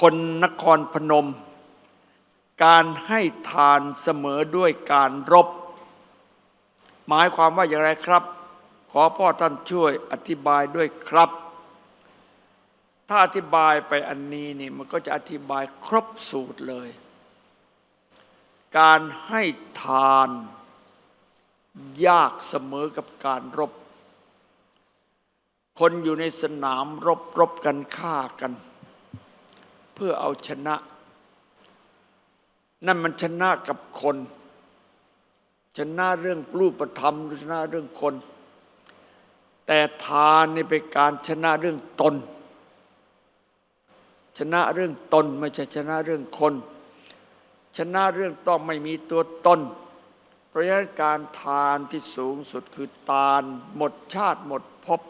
คนนครพนม การให้ทานเสมอด้วยการรบ หมายความว่าอย่างไรครับ ขอพ่อท่านช่วยอธิบายด้วยครับ ถ้าอธิบายไปอันนี้นี่มันก็จะอธิบายครบสูตรเลย การให้ทานยากเสมอกับการรบ คนอยู่ในสนามรบรบกันฆ่ากัน เพื่อเอาชนะ นั่นมันชนะกับคน ชนะเรื่องรูปธรรมชนะเรื่องคน แต่ทานนี่เป็นการชนะเรื่องตน ชนะเรื่องตนไม่ใช่ชนะเรื่องคน ชนะเรื่องต้องไม่มีตัวตนเพราะฉะนั้นการทานที่สูงสุดคือทานหมดชาติหมดภพ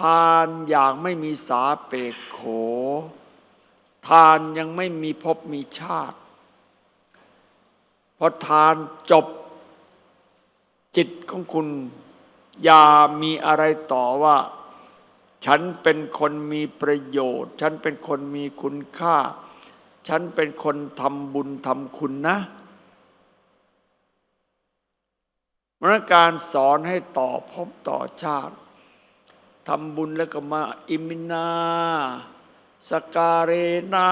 ทานอย่างไม่มีสาเปกโข ทานยังไม่มีภพมีชาติ พอทานจบจิตของคุณ อย่ามีอะไรต่อว่า ฉันเป็นคนมีประโยชน์ ฉันเป็นคนมีคุณค่า ฉันเป็นคนทำบุญทำคุณนะมรการสอนให้ต่อภพต่อชาติ ทำบุญแล้วก็มาอิมินาสการเรนะ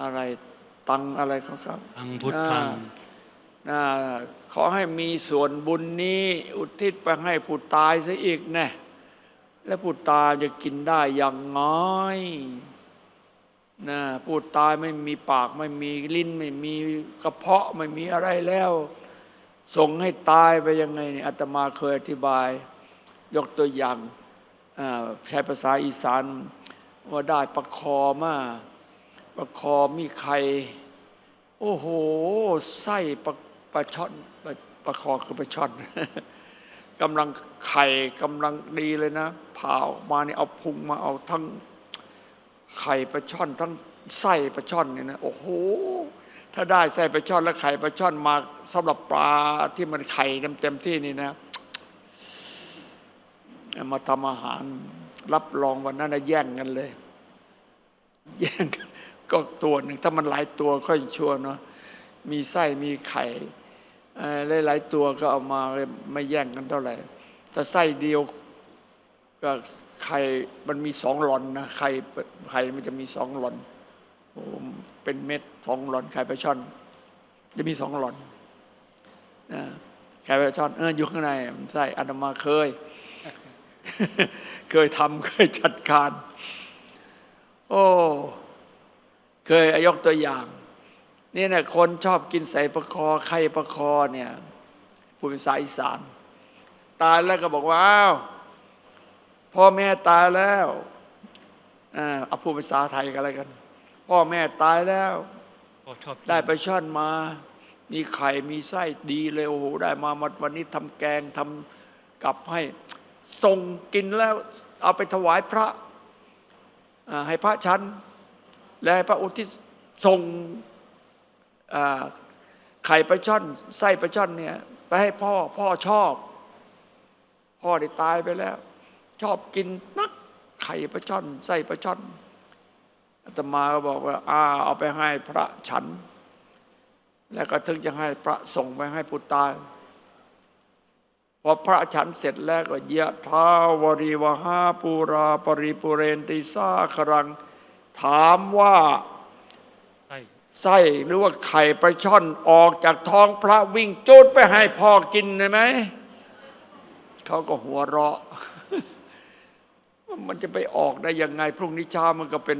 อะไรตังอะไรเขาครับอังพุทธังน่าขอให้มีส่วนบุญนี้ อุทิศไปให้ผู้ตายซะอีกแน่และผู้ตายจะกินได้อย่างน้อยนะผู้ตายไม่มีปากไม่มีลิ้น ไม่มีกระเพาะไม่มีอะไรแล้ว ส่งให้ตายไปยังไงนี่อาตมาเคยอธิบาย ยกตัวอย่างอ่าใช้ภาษาอีสานว่าได้ประคอมาประคอมีไข่โอ้โหไส้ปลาปลาช่อนปลาปลาคอคือปลาช่อนกำลังไข่กำลังดีเลยนะผ่าออกมาเนี่ยเอาพุงมาเอาทั้งไข่ปลาช่อน ทั้งไส้ปลาช่อนเนี่ยนะโอ้โหถ้าได้ไส้ปลาช่อนและไข่ปลาช่อนมาสำหรับปลาที่มันไข่เต็มๆที่นี่นะ มาทำอาหาร รับรองวันนั้นนะแย่งกันเลย แย่งก็ตัวหนึ่งถ้ามันหลายตัวค่อยชัวเนาะมีไส้มีไข่หลายๆตัวก็เอามาเลยไม่แย่งกันเท่าไหร่ถ้าไส้เดียวก็ไข่มันมีสองหลอนนะไข่ไข่มันจะมีสองหลอนโอ้เป็นเม็ดสองหลอนไข่ปลาช่อน จะมีสองหลอนนะไข่ปลาช่อนเอออยู่ข้างในไส้อาตมาเคย เคยทำเคยจัดการ โอ้เคยยกตัวอย่าง นี่นะคนชอบกินใส่ประคอไข่ประคอเนี่ยพูดเป็นภาษาอีสานตายแล้วก็บอกว่าอ้าวพ่อแม่ตายแล้วอ่าเอาพูดเป็นภาษาไทยกันแล้วกัน พ่อแม่ตายแล้วก็ชอบกินได้ไปช่อนมา มีไข่มีไส้ดีเลยโอ้โหได้มาวันนี้ทำแกงทำกลับให้ ส่งกินแล้วเอาไปถวายพระให้พระชั้น และให้พระอุทิศส่งไข่ปลาช่อนไส้ปลาช่อนเนี่ยไปให้พ่อพ่อชอบ พ่อได้ตายไปแล้ว ชอบกินนักไข่ปลาช่อนไส้ปลาช่อนอาตมาก็บอกว่าอาเอาไปให้พระฉัน แล้วก็ถึงจะให้พระส่งไปให้ผู้ตาย พอพระฉันเสร็จแล้วก็ยะทาวริวหาปูราปริปุเรนติสาครัง ถามว่าไส้หรือว่าไข่ปลาช่อนออกจากท้องพระวิ่งจุดไปให้พ่อกินได้ไหมเขาก็หัวเราะ มันจะไปออกได้ยังไง พรุ่งนี้เช้ามันก็เป็น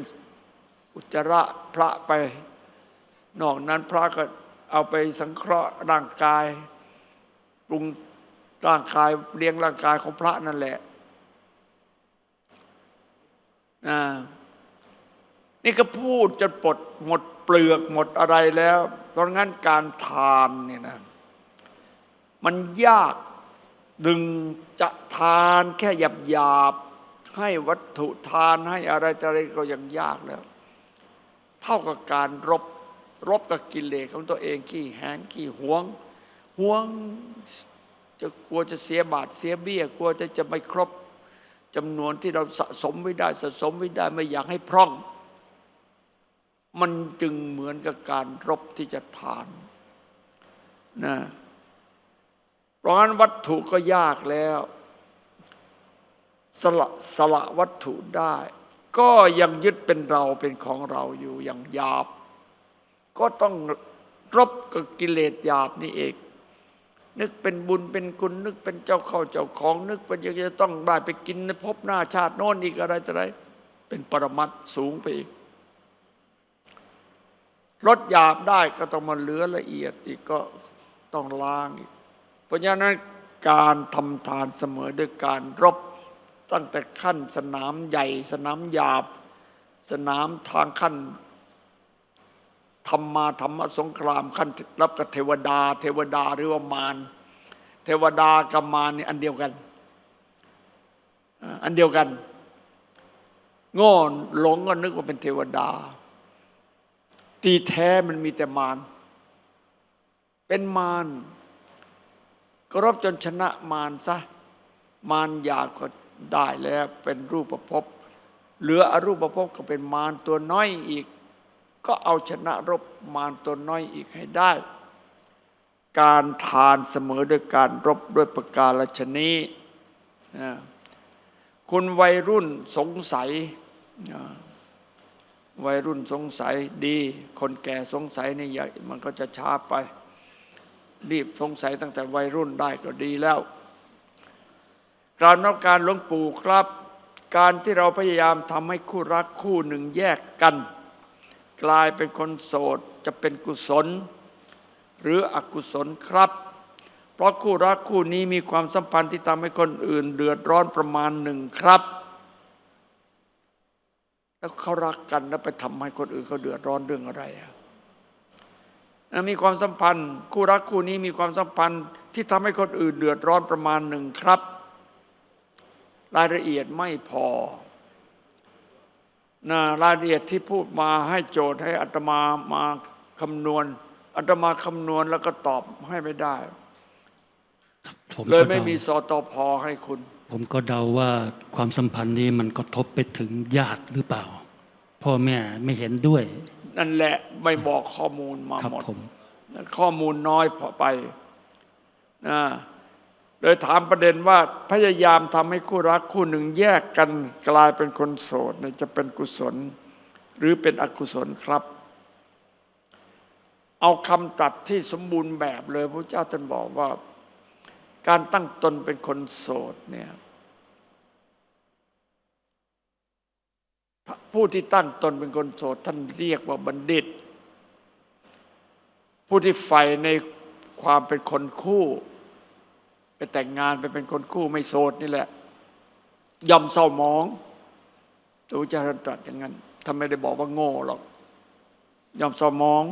อุจจาระพระไป นอกนั้นพระก็เอาไปสังเคราะห์ร่างกายปรุง ร่างกายเลี้ยงร่างกายของพระนั่นแหละอ่านี่ก็พูดจนปลดหมดเปลือกหมดอะไรแล้วเพราะงั้นการทานเนี่ยนะมันยากดึงจะทานแค่หยาบหยาบให้วัตถุทานให้อะไรออะไรก็ยังยากแล้ว เท่ากับการรบรบกับกิเลสของตัวเองขี้แหนขี้หวงหวง จะกลัวจะเสียบาทเสียเบี้ย กลัวจะจะไม่ครบจำนวนที่เราสะสมไว้ได้สะสมไว้ได้ไม่อยากให้พร่อง มันจึงเหมือนกับการรบที่จะทานนะเพราะงั้นวัตถุก็ยากแล้ว สละสละวัตถุได้ ก็ยังยึดเป็นเราเป็นของเราอยู่อย่างหยาบ ก็ต้องรบกับกิเลสหยาบนี่เอง นึกเป็นบุญเป็นคุณนึกเป็นเจ้าเข้าเจ้าของ นึกเป็นยังจะต้องได้ไปกินในภพหน้าชาติโน้นอีกอะไรต่ออะไร เป็นปรมัตสูงไปอีกลดหยาบได้ก็ต้องมาเหลือละเอียดอีกก็ต้องล้างอีก เพราะฉะนั้นการทำทานเสมอด้วยการรบตั้งแต่ขั้นสนามใหญ่ สนามหยาบ สนามทางขั้น ธรรมาธรรมสงครามขั้นรับกับเทวดา เทวดาหรือว่ามารเทวดากับมารนี่อันเดียวกัน อันเดียวกันโง่หลงก็นึกว่าเป็นเทวดา ตีแท้มันมีแต่มารเป็นมารก็รบจนชนะมารซะมารอยากก็ได้แล้วเป็นรูปภพเหลืออรูปภพก็เป็นมารตัวน้อยอีก ก็เอาชนะรบมารตัวน้อยอีกให้ได้ การทานเสมอด้วยการรบด้วยประการชนี้คุณวัยรุ่นสงสัยวัยรุ่นสงสัยดี คนแก่สงสัยนี่อย่ามันก็จะช้าไป รีบสงสัยตั้งแต่วัยรุ่นได้ก็ดีแล้วกรารนับการหลวงปู่ครับ การที่เราพยายามทำให้คู่รักคู่หนึ่งแยกกัน กลายเป็นคนโสดจะเป็นกุศล หรืออกุศลครับ เพราะคู่รักคู่นี้มีความสัมพันธ์ที่ทำให้คนอื่น เดือดร้อนประมาณหนึ่งครับ แล้วเขารักกันแล้วไปทำให้คนอื่นเขาเดือดร้อนเรื่องอะไรอะมีความสัมพันธ์ คู่รักคู่นี้มีความสัมพันธ์ที่ทำให้คนอื่นเดือดร้อนประมาณหนึ่งครับ รายละเอียดไม่พอ นะรายละเอียดที่พูดมาให้โจทย์ให้อัตมามาคำนวณอัตมาคำนวณแล้วก็ตอบให้ไม่ได้ ผมเลยก็ไม่เดามีสตอพอให้คุณ ผมก็เดาว่าความสัมพันธ์นี้มันกระทบไปถึงญาติหรือเปล่า พ่อแม่ไม่เห็นด้วย นั่นแหละไม่บอกข้อมูลมาครับหมดผม ข้อมูลน้อยพอไปนะ เลยถามประเด็นว่าพยายามทำให้คู่รักคู่หนึ่งแยกกันกลายเป็นคนโสดเนี่ยจะเป็นกุศล หรือเป็นอกุศลครับ เอาคำตัดที่สมบูรณ์แบบเลยพระเจ้าท่านบอกว่า การตั้งตนเป็นคนโสดเนี่ยผู้ที่ตั้งตนเป็นคนโสดท่านเรียกว่าบัณฑิต ผู้ที่ใฝ่ในความเป็นคนคู่ แต่งงานไปเป็นคนคู่ไม่โสดนี่แหละย่อมเศร้ามองพระพุทธเจ้าท่านตรัสอย่างนั้นท่านไม่ได้บอกว่าโง่หรอกย่อมเศร้ามอง